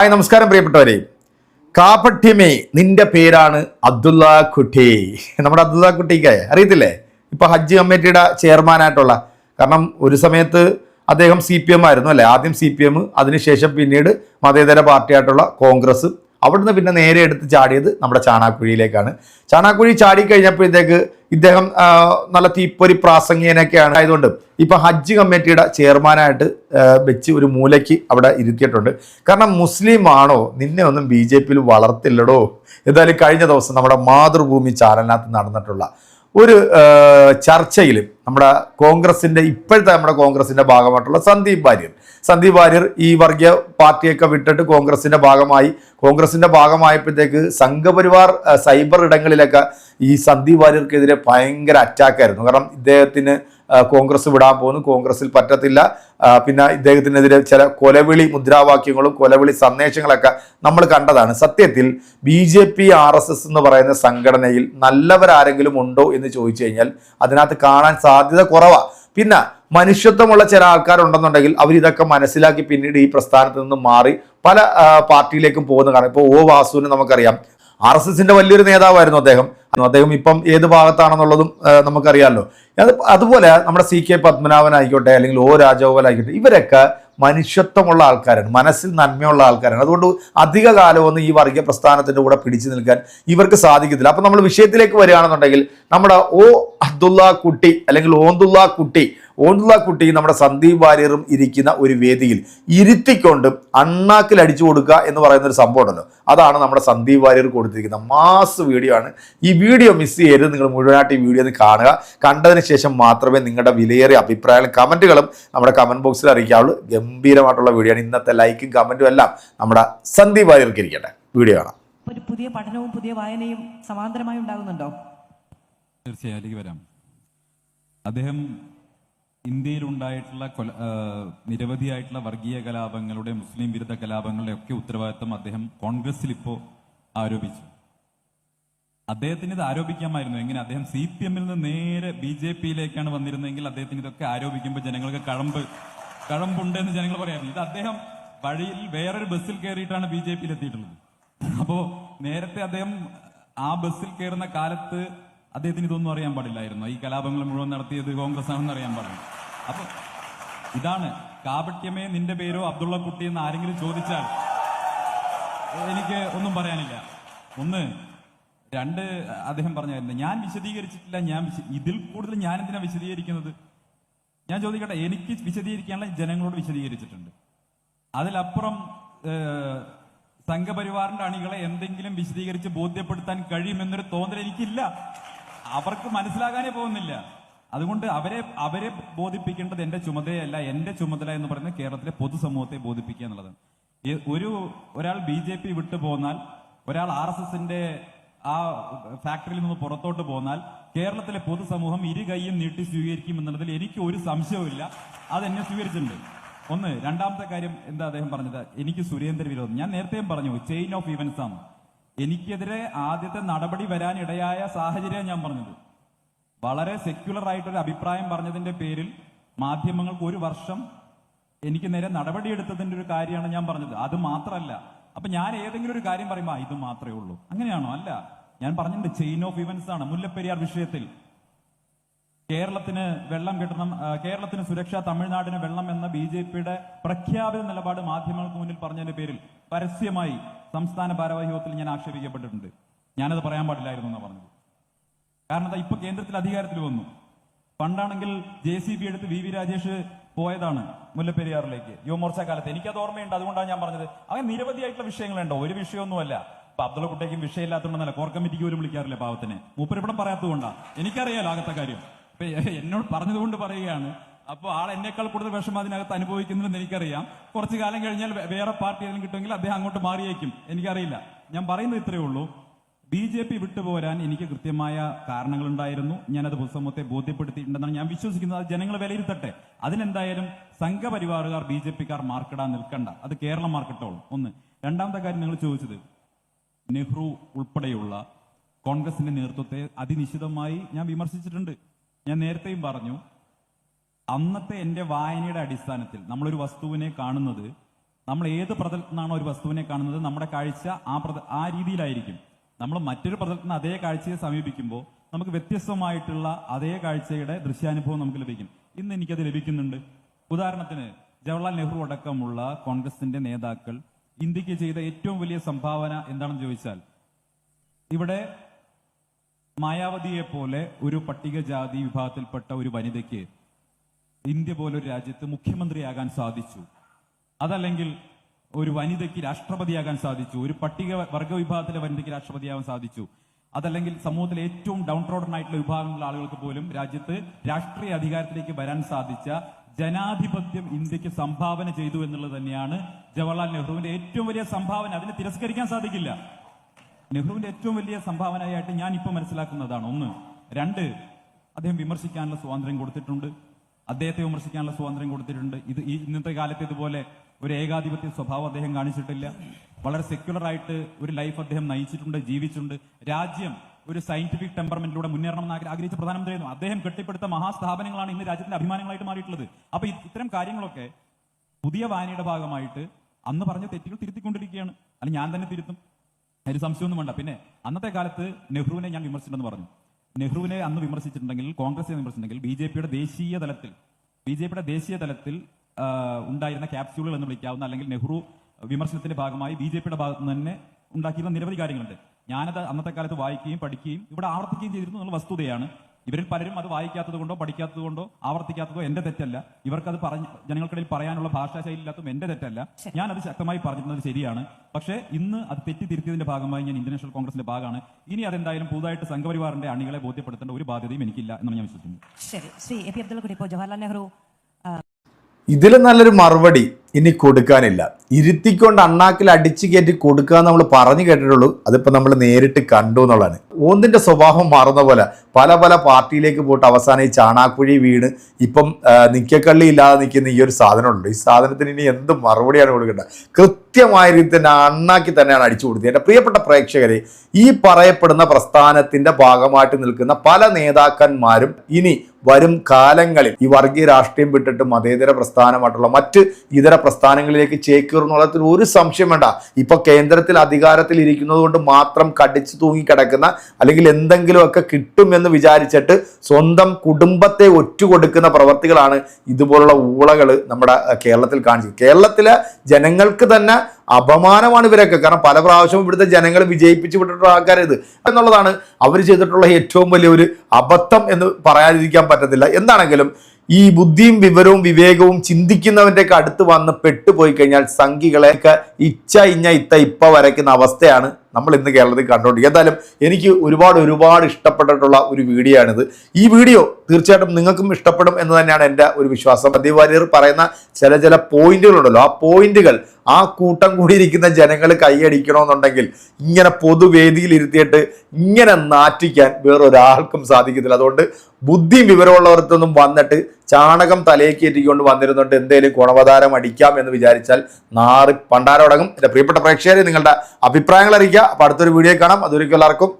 Hi നമസ്കാരം പ്രിയപ്പെട്ടവരെ. കാപഠ്യമേ നിന്റെ പേരാണ് അബ്ദുള്ള കുട്ടി. നമ്മുടെ അബ്ദുള്ള കുട്ടിക്കായ അറിയത്തില്ലേ? ഇപ്പൊ ഹജ്ജ് കമ്മിറ്റിയുടെ ചെയർമാനായിട്ടുള്ള. കാരണം ഒരു സമയത്ത് അദ്ദേഹം സി പി എം ആയിരുന്നു അല്ലെ? ആദ്യം സി പി എം അതിനുശേഷം പിന്നീട് മതേതര പാർട്ടിയായിട്ടുള്ള കോൺഗ്രസ് അവിടുന്ന് പിന്നെ നേരെ എടുത്ത് ചാടിയത് നമ്മുടെ ചാണാക്കുഴിയിലേക്കാണ്. ചാണാക്കുഴി ചാടി കഴിഞ്ഞപ്പോഴത്തേക്ക് ഇദ്ദേഹം നല്ല തീപ്പൊരി പ്രാസംഗികനൊക്കെയാണ് ആയതുകൊണ്ട് ഇപ്പം ഹജ്ജ് കമ്മിറ്റിയുടെ ചെയർമാനായിട്ട് വെച്ച് ഒരു മൂലയ്ക്ക് അവിടെ ഇരുത്തിയിട്ടുണ്ട്. കാരണം മുസ്ലിം ആണോ നിന്നെ ഒന്നും ബി ജെ പിയിൽ വളർത്തില്ലടോ. എന്തായാലും കഴിഞ്ഞ ദിവസം നമ്മുടെ മാതൃഭൂമി ചാനലിനകത്ത് നടന്നിട്ടുള്ള ഒരു ചർച്ചയിൽ നമ്മുടെ കോൺഗ്രസിന്റെ ഇപ്പോഴത്തെ നമ്മുടെ കോൺഗ്രസിന്റെ ഭാഗമായിട്ടുള്ള സന്ദീപ് വാര്യർ. സന്ദീപ് വാര്യർ ഈ വർഗീയ പാർട്ടിയൊക്കെ വിട്ടിട്ട് കോൺഗ്രസിന്റെ ഭാഗമായി കോൺഗ്രസിന്റെ ഭാഗമായപ്പോഴത്തേക്ക് സംഘപരിവാർ സൈബർ ഇടങ്ങളിലൊക്കെ ഈ സന്ദീപ് വാര്യർക്കെതിരെ ഭയങ്കര അറ്റാക്കായിരുന്നു കാരണം ഇദ്ദേഹത്തിന് കോൺഗ്രസ് വിടാൻ പോകുന്നു. കോൺഗ്രസിൽ പറ്റത്തില്ല. പിന്നെ ഇദ്ദേഹത്തിനെതിരെ ചില കൊലവിളി മുദ്രാവാക്യങ്ങളും കൊലവിളി സന്ദേശങ്ങളൊക്കെ നമ്മൾ കണ്ടതാണ്. സത്യത്തിൽ B J P R S S എന്ന് പറയുന്ന സംഘടനയിൽ നല്ലവരാരെങ്കിലും ഉണ്ടോ എന്ന് ചോദിച്ചു കഴിഞ്ഞാൽ അതിനകത്ത് കാണാൻ സാധ്യത കുറവാണ് പിന്നെ മനുഷ്യത്വമുള്ള ചില ആൾക്കാരുണ്ടെന്നുണ്ടെങ്കിൽ അവരിതൊക്കെ മനസ്സിലാക്കി പിന്നീട് ഈ പ്രസ്ഥാനത്ത് നിന്ന് മാറി പല പാർട്ടിയിലേക്കും പോകുന്ന കാരണം ഇപ്പോൾ ഓ വാസുവിന് നമുക്കറിയാം. ആർ എസ് എസിന്റെ വലിയൊരു നേതാവായിരുന്നു അദ്ദേഹം. അദ്ദേഹം ഇപ്പം ഏത് ഭാഗത്താണെന്നുള്ളതും നമുക്കറിയാമല്ലോ അത് അതുപോലെ നമ്മുടെ സി കെ പത്മനാഭൻ ആയിക്കോട്ടെ അല്ലെങ്കിൽ ഒ രാജഗോപാൽ ആയിക്കോട്ടെ ഇവരൊക്കെ മനുഷ്യത്വമുള്ള ആൾക്കാരാണ് മനസ്സിൽ നന്മയുള്ള ആൾക്കാരാണ്. അതുകൊണ്ട് അധിക കാലമൊന്നും ഈ വർഗീയ പ്രസ്ഥാനത്തിന്റെ കൂടെ പിടിച്ചു നിൽക്കാൻ ഇവർക്ക് സാധിക്കത്തില്ല. അപ്പം നമ്മൾ വിഷയത്തിലേക്ക് വരികയാണെന്നുണ്ടെങ്കിൽ നമ്മുടെ ഓ അബ്ദുള്ള കുട്ടി അല്ലെങ്കിൽ ഓന്തുള്ള കുട്ടി ഓന്തുള്ള കുട്ടി നമ്മുടെ സന്ദീപ് വാര്യറും ഇരിക്കുന്ന ഒരു വേദിയിൽ ഇരുത്തിക്കൊണ്ട് അണ്ണാക്കിൽ അടിച്ചു കൊടുക്കുക എന്ന് പറയുന്ന ഒരു സംഭവം ഉണ്ടല്ലോ. അതാണ് നമ്മുടെ സന്ദീപ് വാര്യർ കൊടുത്തിരിക്കുന്ന മാസ് വീഡിയോ ആണ്. ഈ വീഡിയോ മിസ് ചെയ്യരുത്. നിങ്ങൾ മുഴുവനായിട്ട് ഈ വീഡിയോ ഒന്ന് കാണുക. കണ്ടതിന് ശേഷം മാത്രമേ നിങ്ങളുടെ വിലയേറിയ അഭിപ്രായങ്ങളും കമന്റുകളും നമ്മുടെ കമന്റ് ബോക്സിൽ അറിയിക്കാവുള്ളൂ. ഗംഭീരമായിട്ടുള്ള വീഡിയോ ആണ്. ഇന്നത്തെ ലൈക്കും കമന്റും എല്ലാം നമ്മുടെ സന്ദീപ് വാര്യർക്ക് ഇരിക്കട്ടെ. വീഡിയോ കാണാം. ഒരു പുതിയ പഠനവും പുതിയ വായനയും സമാന്തരമായി ഉണ്ടാകുന്നുണ്ടോ? തീർച്ചയായും വരാം. അദ്ദേഹം ഇന്ത്യയിലുണ്ടായിട്ടുള്ള കൊല നിരവധിയായിട്ടുള്ള വർഗീയ കലാപങ്ങളുടെ മുസ്ലിം വിരുദ്ധ കലാപങ്ങളുടെ ഒക്കെ ഉത്തരവാദിത്തം അദ്ദേഹം കോൺഗ്രസിൽ ഇപ്പോൾ ആരോപിച്ചു. അദ്ദേഹത്തിന് ഇത് ആരോപിക്കാമായിരുന്നു. എങ്ങനെ? അദ്ദേഹം സി പി എമ്മിൽ നിന്ന് നേരെ ബി ജെ പിയിലേക്കാണ് വന്നിരുന്നതെങ്കിൽ അദ്ദേഹത്തിന് ഇതൊക്കെ ആരോപിക്കുമ്പോൾ ജനങ്ങൾക്ക് കഴമ്പ് കഴമ്പുണ്ട് എന്ന് ജനങ്ങൾ പറയാറില്ല. ഇത് അദ്ദേഹം വഴിയിൽ വേറൊരു ബസ്സിൽ കയറിയിട്ടാണ് ബി ജെ പിയിൽ എത്തിയിട്ടുള്ളത് അപ്പോ നേരത്തെ അദ്ദേഹം ആ ബസ്സിൽ കയറുന്ന കാലത്ത് അദ്ദേഹത്തിന് ഇതൊന്നും അറിയാൻ പാടില്ലായിരുന്നു. ഈ കലാപങ്ങൾ മുഴുവൻ നടത്തിയത് കോൺഗ്രസ് ആണെന്ന് അറിയാൻ പാടില്ല. അപ്പൊ ഇതാണ് കാപട്യമേ നിന്റെ പേരോ അബ്ദുള്ള കുട്ടി എന്ന് ആരെങ്കിലും ചോദിച്ചാൽ എനിക്ക് ഒന്നും പറയാനില്ല. ഒന്ന് രണ്ട് അദ്ദേഹം പറഞ്ഞായിരുന്നു ഞാൻ വിശദീകരിച്ചിട്ടില്ല ഞാൻ ഇതിൽ കൂടുതൽ ഞാൻ എന്തിനാ വിശദീകരിക്കുന്നത്? ഞാൻ ചോദിക്കട്ടെ എനിക്ക് വിശദീകരിക്കാനുള്ള ജനങ്ങളോട് വിശദീകരിച്ചിട്ടുണ്ട്. അതിലപ്പുറം സംഘപരിവാറിന്റെ അണികളെ എന്തെങ്കിലും വിശദീകരിച്ച് ബോധ്യപ്പെടുത്താൻ കഴിയുമെന്നൊരു തോന്നൽ എനിക്കില്ല. അവർക്ക് മനസ്സിലാകാനേ പോകുന്നില്ല. അതുകൊണ്ട് അവരെ അവരെ ബോധിപ്പിക്കേണ്ടത് എന്റെ ചുമതലയല്ല എന്റെ ചുമതല എന്ന് പറയുന്നത് കേരളത്തിലെ പൊതുസമൂഹത്തെ ബോധിപ്പിക്കുക എന്നുള്ളതാണ് ഒരു ഒരാൾ ബി ജെ പി വിട്ടു പോന്നാൽ ഒരാൾ ആർ എസ് എസിന്റെ ആ ഫാക്ടറിയിൽ നിന്ന് പുറത്തോട്ട് പോന്നാൽ കേരളത്തിലെ പൊതുസമൂഹം ഇരു കൈയും നീട്ടി സ്വീകരിക്കും എന്നുള്ളതിൽ എനിക്ക് ഒരു സംശയവുമില്ല. അത് എന്നെ സ്വീകരിച്ചിട്ടുണ്ട്. ഒന്ന് രണ്ടാമത്തെ കാര്യം എന്താ അദ്ദേഹം പറഞ്ഞത്? എനിക്ക് സുരേന്ദ്ര വിരോധം. ഞാൻ നേരത്തെയും പറഞ്ഞു ചെയിൻ ഓഫ് ഇവന്റ്സ് ആണ്. എനിക്കെതിരെ ആദ്യത്തെ നടപടി വരാനിടയായ സാഹചര്യം ഞാൻ പറഞ്ഞത്. വളരെ സെക്യുലർ ആയിട്ടൊരു അഭിപ്രായം പറഞ്ഞതിന്റെ പേരിൽ മാധ്യമങ്ങൾക്ക് ഒരു വർഷം എനിക്ക് നേരെ നടപടിയെടുത്തതിന്റെ ഒരു കാര്യമാണ് ഞാൻ പറഞ്ഞത്. അത് മാത്രമല്ല അപ്പൊ ഞാൻ ഏതെങ്കിലും ഒരു കാര്യം പറയുമ്പോൾ ഇത് മാത്രമേ ഉള്ളൂ. അങ്ങനെയാണോ? അല്ല. ഞാൻ പറഞ്ഞിട്ടുണ്ട് ചെയിൻ ഓഫ് ഇവന്റ്സ് ആണ് മുല്ലപ്പെരിയാർ വിഷയത്തിൽ. കേരളത്തിന് വെള്ളം കിട്ടണം കേരളത്തിന് സുരക്ഷ തമിഴ്നാടിന് വെള്ളം എന്ന ബി ജെ പിയുടെ പ്രഖ്യാപിത നിലപാട് മാധ്യമങ്ങൾക്ക് മുന്നിൽ പറഞ്ഞതിന്റെ പേരിൽ പരസ്യമായി സംസ്ഥാന ഭാരവാഹിത്വത്തിൽ ഞാൻ ആക്ഷേപിക്കപ്പെട്ടിട്ടുണ്ട്. ഞാനത് പറയാൻ പാടില്ലായിരുന്നു എന്നാണ് പറഞ്ഞത്. കാരണം ഇപ്പൊ കേന്ദ്രത്തിൽ അധികാരത്തിൽ വന്നു. പണ്ടാണെങ്കിൽ ജെ സി ബി എടുത്ത് വി വി രാജേഷ് പോയതാണ് മുല്ലപ്പെരിയാറിലേക്ക്. യുവമോർച്ച കാലത്ത്. എനിക്കത് ഓർമ്മയുണ്ട്. അതുകൊണ്ടാണ് ഞാൻ പറഞ്ഞത്. അങ്ങനെ നിരവധിയായിട്ടുള്ള വിഷയങ്ങളുണ്ടോ. ഒരു വിഷയമൊന്നുമല്ല. ഇപ്പൊ അബ്ദുള്ള കുട്ടേക്കും വിഷയമില്ലാത്തതുകൊണ്ടല്ല കോർ കമ്മിറ്റിക്ക് പോലും വിളിക്കാറില്ല പാവത്തിന്. മൂപ്പരിപ്പടം പറയാത്തതുകൊണ്ടാണ് എനിക്കറിയാലോ ആകത്തെ കാര്യം. ഇപ്പൊ എന്നോട് പറഞ്ഞതുകൊണ്ട് പറയുകയാണ്. അപ്പോൾ ആൾ എന്നേക്കാൾ കൂടുതൽ വിഷമം അതിനകത്ത് അനുഭവിക്കുന്നുണ്ടെന്ന് എനിക്കറിയാം. കുറച്ചു കാലം കഴിഞ്ഞാൽ വേറെ പാർട്ടി ഏതെങ്കിലും കിട്ടുമെങ്കിൽ അദ്ദേഹം അങ്ങോട്ട് മാറിയേക്കും. എനിക്കറിയില്ല. ഞാൻ പറയുന്നത് ഇത്രയേ ഉള്ളൂ. ബി ജെ പി വിട്ടുപോരാൻ എനിക്ക് കൃത്യമായ കാരണങ്ങളുണ്ടായിരുന്നു. ഞാനത് പൊതുസമൂഹത്തെ ബോധ്യപ്പെടുത്തിയിട്ടുണ്ടെന്നാണ് ഞാൻ വിശ്വസിക്കുന്നത്. അത് ജനങ്ങൾ വിലയിരുത്തട്ടെ. അതിനെന്തായാലും സംഘപരിവാറുകാർ ബി ജെ പിക്കാർ മാർക്കിടാൻ നിൽക്കണ്ട. അത് കേരളം മാർക്കിട്ടോളും. ഒന്ന്. രണ്ടാമത്തെ കാര്യം നിങ്ങൾ ചോദിച്ചത് നെഹ്റു ഉൾപ്പെടെയുള്ള കോൺഗ്രസിന്റെ നേതൃത്വത്തെ അതിനിശിതമായി ഞാൻ വിമർശിച്ചിട്ടുണ്ട്. ഞാൻ നേരത്തെയും പറഞ്ഞു അന്നത്തെ എന്റെ വായനയുടെ അടിസ്ഥാനത്തിൽ നമ്മളൊരു വസ്തുവിനെ കാണുന്നത് നമ്മൾ ഏത് പ്രതലത്തിൽ ഒരു വസ്തുവിനെ കാണുന്നത് നമ്മുടെ കാഴ്ച ആ പ്രത ആ രീതിയിലായിരിക്കും. നമ്മൾ മറ്റൊരു പ്രതലത്തിൽ അതേ കാഴ്ചയെ സമീപിക്കുമ്പോൾ നമുക്ക് വ്യത്യസ്തമായിട്ടുള്ള അതേ കാഴ്ചയുടെ ദൃശ്യാനുഭവം നമുക്ക് ലഭിക്കും. ഇന്ന് എനിക്കത് ലഭിക്കുന്നുണ്ട്. ഉദാഹരണത്തിന് ജവഹർലാൽ നെഹ്റു അടക്കമുള്ള കോൺഗ്രസിന്റെ നേതാക്കൾ ഇന്ത്യയ്ക്ക് ചെയ്ത ഏറ്റവും വലിയ സംഭാവന എന്താണെന്ന് ചോദിച്ചാൽ ഇവിടെ മായാവതിയെ പോലെ ഒരു പട്ടികജാതി വിഭാഗത്തിൽപ്പെട്ട ഒരു വനിതയ്ക്ക് ഇന്ത്യ പോലൊരു രാജ്യത്ത് മുഖ്യമന്ത്രിയാകാൻ സാധിച്ചു. അതല്ലെങ്കിൽ ഒരു വനിതയ്ക്ക് രാഷ്ട്രപതിയാകാൻ സാധിച്ചു. ഒരു പട്ടിക വർഗ വിഭാഗത്തിലെ വനിതയ്ക്ക് രാഷ്ട്രപതിയാകാൻ സാധിച്ചു. അതല്ലെങ്കിൽ സമൂഹത്തിലെ ഏറ്റവും ഡൗൺ ട്രോഡൻ ആയിട്ടുള്ള വിഭാഗങ്ങളിലെ ആളുകൾക്ക് പോലും രാജ്യത്ത് രാഷ്ട്രീയ അധികാരത്തിലേക്ക് വരാൻ സാധിച്ച ജനാധിപത്യം ഇന്ത്യയ്ക്ക് സംഭാവന ചെയ്തു എന്നുള്ളത് തന്നെയാണ് ജവഹർലാൽ നെഹ്റുവിന്റെ ഏറ്റവും വലിയ സംഭാവന. അതിനെ തിരസ്കരിക്കാൻ സാധിക്കില്ല. നെഹ്റുവിന്റെ ഏറ്റവും വലിയ സംഭാവനയായിട്ട് ഞാൻ ഇപ്പോൾ മനസ്സിലാക്കുന്നതാണ്. ഒന്ന് രണ്ട് അദ്ദേഹം വിമർശിക്കാനുള്ള സ്വാതന്ത്ര്യം കൊടുത്തിട്ടുണ്ട്. അദ്ദേഹത്തെ വിമർശിക്കാനുള്ള സ്വാതന്ത്ര്യം കൊടുത്തിട്ടുണ്ട്. ഇത് ഈ ഇന്നത്തെ കാലത്ത് ഇതുപോലെ ഒരു ഏകാധിപത്യ സ്വഭാവം അദ്ദേഹം കാണിച്ചിട്ടില്ല. വളരെ സെക്യുലർ ആയിട്ട് ഒരു ലൈഫ് അദ്ദേഹം നയിച്ചിട്ടുണ്ട് ജീവിച്ചിട്ടുണ്ട്. രാജ്യം ഒരു സയന്റിഫിക് ടെമ്പർമെന്റിലൂടെ മുന്നേറണം എന്ന് ആഗ്രഹിച്ച പ്രധാനമന്ത്രിയായിരുന്നു അദ്ദേഹം കെട്ടിപ്പടുത്ത മഹാസ്ഥാപനങ്ങളാണ് ഇന്ന് രാജ്യത്തിന്റെ അഭിമാനങ്ങളായിട്ട് മാറിയിട്ടുള്ളത്. അപ്പൊ ഇത്തരം കാര്യങ്ങളൊക്കെ പുതിയ വായനയുടെ ഭാഗമായിട്ട് അന്ന് പറഞ്ഞ തെറ്റുകൾ തിരുത്തിക്കൊണ്ടിരിക്കുകയാണ്. അല്ല ഞാൻ തന്നെ തിരുത്തും. അതിന് സംശയമൊന്നും വേണ്ട. പിന്നെ അന്നത്തെ കാലത്ത് നെഹ്റുവിനെ ഞാൻ വിമർശിച്ചിട്ടുണ്ടെന്ന് പറഞ്ഞു. നെഹ്റുവിനെ അന്ന് വിമർശിച്ചിട്ടുണ്ടെങ്കിൽ കോൺഗ്രസിനെ വിമർശിച്ചിട്ടുണ്ടെങ്കിൽ ബി ജെ പിയുടെ ദേശീയ തലത്തിൽ ബി ജെ പിയുടെ ദേശീയ തലത്തിൽ ഉണ്ടായിരുന്ന ക്യാപ്സ്യൂളുകൾ എന്ന് വിളിക്കാവുന്ന അല്ലെങ്കിൽ നെഹ്റു വിമർശനത്തിന്റെ ഭാഗമായി ബി ജെ പിയുടെ ഭാഗത്ത് തന്നെ ഉണ്ടാക്കിയിരുന്ന നിരവധി കാര്യങ്ങളുണ്ട്. ഞാനത് അന്നത്തെ കാലത്ത് വായിക്കുകയും പഠിക്കുകയും ഇവിടെ ആവർത്തിക്കുകയും ചെയ്തിരുന്നു എന്നുള്ള വസ്തുതയാണ് ഇവരിൽ പലരും അത് വായിക്കാത്തത് കൊണ്ടോ പഠിക്കാത്തത് കൊണ്ടോ ആവർത്തിക്കാത്തതോ എന്റെ തെറ്റല്ല. ഇവർക്കത് പറഞ്ഞ ജനങ്ങൾക്കിടയിൽ പറയാനുള്ള ഭാഷാ ശൈലി ഇല്ലാത്തതും എന്റെ തെറ്റല്ല. ഞാൻ അത് ശക്തമായി പറഞ്ഞിരുന്നത് ശരിയാണ്. പക്ഷേ ഇന്ന് അത് തെറ്റി തിരുത്തിയതിന്റെ ഭാഗമായി ഞാൻ ഇന്ത്യൻ നാഷണൽ കോൺഗ്രസിന്റെ ഭാഗമാണ്. ഇനി അതെന്തായാലും പുതുതായിട്ട് സംഘപരിവാറിന്റെ അണികളെ ബോധ്യപ്പെടുത്തേണ്ട ഒരു ബാധ്യതയും എനിക്കില്ല എന്ന് ഞാൻ വിശ്വസിക്കുന്നു. ശരി. ശ്രീ എ പി അബ്ദുള്ള ജവഹർലാൽ നെഹ്റു ഇതിലും ഇതിൽ നല്ലൊരു മറുപടി ഇനി കൊടുക്കാനില്ല. ഇരുത്തിക്കൊണ്ട് അണ്ണാക്കിൽ അടിച്ചു കയറ്റി കൊടുക്കുക നമ്മൾ പറഞ്ഞു കേട്ടിട്ടുള്ളൂ. അതിപ്പോൾ നമ്മൾ നേരിട്ട് കണ്ടു എന്നുള്ളതാണ്. ഓന്തിന്റെ സ്വഭാവം മാറുന്ന പോലെ പല പല പാർട്ടിയിലേക്ക് പോയിട്ട് അവസാനം ഈ ചാണാക്കുഴി വീണ് ഇപ്പം നിക്കക്കള്ളി ഇല്ലാതെ നിൽക്കുന്ന ഈ ഒരു സാധനമുണ്ട്. ഈ സാധനത്തിന് ഇനി എന്ത് മറുപടിയാണ് കൊടുക്കേണ്ടത്? കൃത്യമായ രീതി തന്നെ അണ്ണാക്കി തന്നെയാണ് അടിച്ചു കൊടുത്തത്. എന്റെ പ്രിയപ്പെട്ട പ്രേക്ഷകരെ ഈ പറയപ്പെടുന്ന പ്രസ്ഥാനത്തിന്റെ ഭാഗമായിട്ട് നിൽക്കുന്ന പല നേതാക്കന്മാരും ഇനി വരും കാലങ്ങളിൽ ഈ വർഗീയ രാഷ്ട്രീയം വിട്ടിട്ട് മതേതര പ്രസ്ഥാനമായിട്ടുള്ള മറ്റ് ഇതര പ്രസ്ഥാനങ്ങളിലേക്ക് ചേക്കേറുന്നുള്ളതിൽ ഒരു സംശയം വേണ്ട. ഇപ്പൊ കേന്ദ്രത്തിൽ അധികാരത്തിൽ ഇരിക്കുന്നത് കൊണ്ട് മാത്രം കടിച്ചു തൂങ്ങി കിടക്കുന്ന അല്ലെങ്കിൽ എന്തെങ്കിലുമൊക്കെ കിട്ടുമെന്ന് വിചാരിച്ചിട്ട് സ്വന്തം കുടുംബത്തെ ഒറ്റുകൊടുക്കുന്ന പ്രവർത്തികളാണ് ഇതുപോലുള്ള ഊളകൾ നമ്മുടെ കേരളത്തിൽ കാണിച്ചത് കേരളത്തിലെ ജനങ്ങൾക്ക് തന്നെ അപമാനമാണ് ഇവരൊക്കെ. കാരണം പല പ്രാവശ്യവും ഇവിടുത്തെ ജനങ്ങൾ വിജയിപ്പിച്ചു വിട്ടിട്ടുള്ള ആൾക്കാരിത്. എന്നുള്ളതാണ് അവർ ചെയ്തിട്ടുള്ള ഏറ്റവും വലിയൊരു അബദ്ധം എന്ന് പറയാതിരിക്കാൻ പറ്റത്തില്ല. എന്താണെങ്കിലും ഈ ബുദ്ധിയും വിവരവും വിവേകവും ചിന്തിക്കുന്നവന്റെ ഒക്കെ അടുത്ത് വന്ന് പെട്ടുപോയി കഴിഞ്ഞാൽ സംഘികളെയൊക്കെ ഇച്ച ഇഞ്ഞ ഇത്ത ഇപ്പ വരയ്ക്കുന്ന അവസ്ഥയാണ് നമ്മൾ ഇന്ന് കേരളത്തിൽ കണ്ടുകൊണ്ടിരിക്കുക എന്തായാലും എനിക്ക് ഒരുപാട് ഒരുപാട് ഇഷ്ടപ്പെട്ടിട്ടുള്ള ഒരു വീഡിയോ ആണിത് ഈ വീഡിയോ തീർച്ചയായിട്ടും നിങ്ങൾക്കും ഇഷ്ടപ്പെടും എന്ന് തന്നെയാണ് എന്റെ ഒരു വിശ്വാസം. സന്ദീപ് പറയുന്ന ചില ചില പോയിന്റുകളുണ്ടല്ലോ. ആ പോയിന്റുകൾ ആ കൂട്ടം കൂടിയിരിക്കുന്ന ജനങ്ങൾ കൈയടിക്കണമെന്നുണ്ടെങ്കിൽ ഇങ്ങനെ പൊതുവേദിയിൽ ഇരുത്തിയിട്ട് ഇങ്ങനെ നാറ്റിക്കാൻ വേറൊരാൾക്കും സാധിക്കത്തില്ല. അതുകൊണ്ട് ബുദ്ധിയും വിവരമുള്ളവർക്കൊന്നും വന്നിട്ട് ചാണകം തലയേക്കേറ്റിക്കൊണ്ട് വന്നിരുന്നുണ്ട് എന്തേലും ഗുണവതാരം അടിക്കാം എന്ന് വിചാരിച്ചാൽ നാറി പണ്ടാരോടങ്ങും എന്റെ പ്രിയപ്പെട്ട പ്രേക്ഷകരെ നിങ്ങളുടെ അഭിപ്രായങ്ങൾ അറിയിക്കുക. അപ്പോൾ അടുത്തൊരു വീഡിയോ കാണാം. അതൊരിക്കും എല്ലാവർക്കും